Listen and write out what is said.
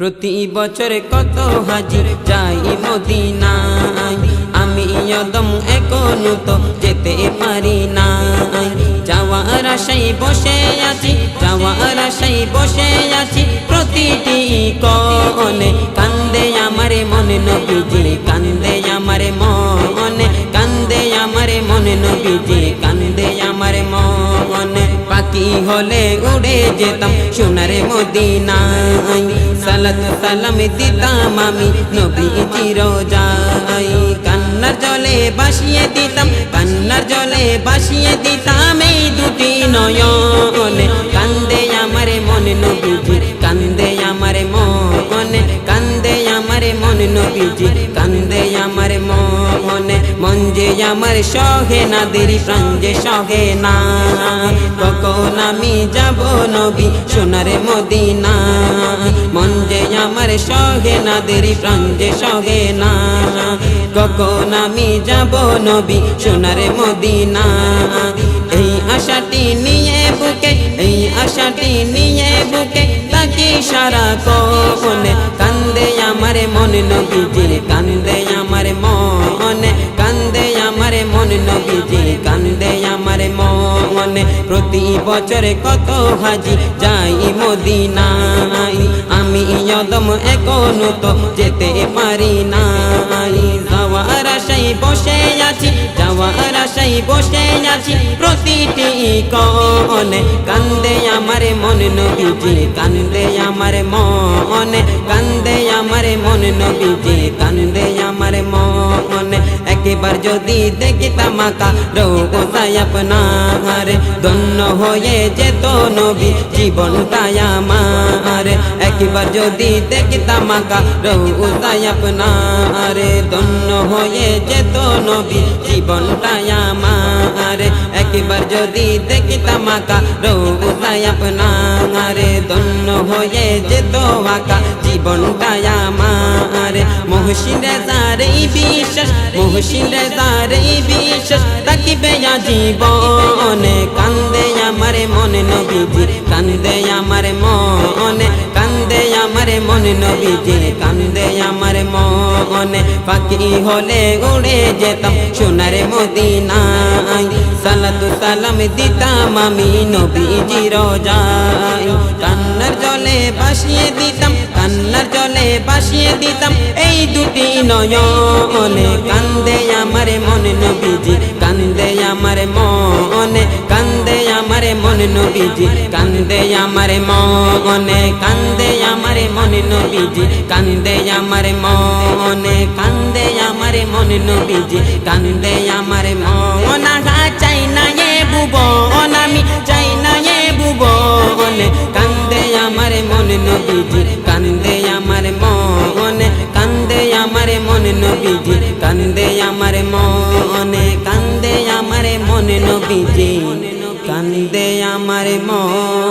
প্রতি বছর কত হাজি যাই মদিনায়? আমি অদম এখনও তো যেতে পারি না যাওয়ার আশাই বসে আছি যাওয়ার আশাই বসে আছি। প্রতিটি কনে কান্দে আমারে মনে নবীজি, কান্দে আমারে মনে, কান্দে আমারে মনে নবীজি। হলে উড়ে যেতাম সোনারে মদিনাই সালাত সালাম দিতাম আমি নবীজি রোজাই কান্নার জলে বাসিয়ে দিতাম, কান্নার জলে বাসিয়ে দিতাম এই দুটি নয়নে। নবীজি কান্দে আমারে মনে, মন যে আমার সহে না, দেরি প্রাণ যে সহে না। কখন আমি যাব নবী, সোনারে মদিনা? মন যে আমার সহে না, দেরি প্রাণ যে সহে না। কখন আমি যাব নবী, সোনারে মদিনা? এই আশাটি নিয়ে বুকে, এই আশাটি নিয়ে বুকে, তাকি সারা কোনে মনে নবীজি কান্দে আমারে মনে, কান্দে আমারে মনে নবীজি কান্দে আমারে মনে। প্রতি বছরে কত হাজি যাই মদিনাই আমি যদম এখনও তো যেতে পারি নাই। যাওয়ার আশাই বসে আছি, যাওয়ার আশাই বসে আছি, প্রতিটি কনে কান্দে আমারে মন নবীজি, কান্দে আমারে মনে, কান্দে আমারে মনে নবীজি, কান্দে আমারে মনে। একবার যদি দেখিতাম আকা রোগাই আপনার, ধন্য হয়ে যেত নবী, জীবনটাই আমার। একবার যদি দেখিতাম রোগাই আপনার ধন্য হয়ে যেত নবী। জীবনটাই আমার একবার যদি দেখিতাম রোগাই আপনার ধন্য হয়ে যেত আকা। জীবনটাই আমার মহসিন রেজার বিশ্বাস, মহসিন এই বিশ্বাস। তাকিবে জীবনে কান্দে আমারে মনে নবীজি, কান্দে মনে নবীজি কান্দে আমারে মনে পাখি হলে উড়ে যেতাম সোনারে মদিনায়। সালাতু সালাম দিতাম আমি নবীজি রোজাই কান্নার জলে বাসিয়ে দিতাম, কান্নার জলে বাসিয়ে দিতাম এই দুটি নয়নে। কান্দে আমারে মনে নবীজি, কান্দে আমারে মনে নবীজি কান্দে আমারে মনে কান্দে আমারে মনে নবীজি কান্দে আমারে মনে কান্দে আমারে মনে নবীজি কান্দে আমারে মনা চাই না এ ভুবন আমি চাই না এ ভুবন কান্দে আমারে মনে নবীজি কান্দে আমারে মনে কান্দে আমারে মনে নবীজি কান্দে আমারে মনে কান্দে আমারে মনে নবীজি আমারে মনে।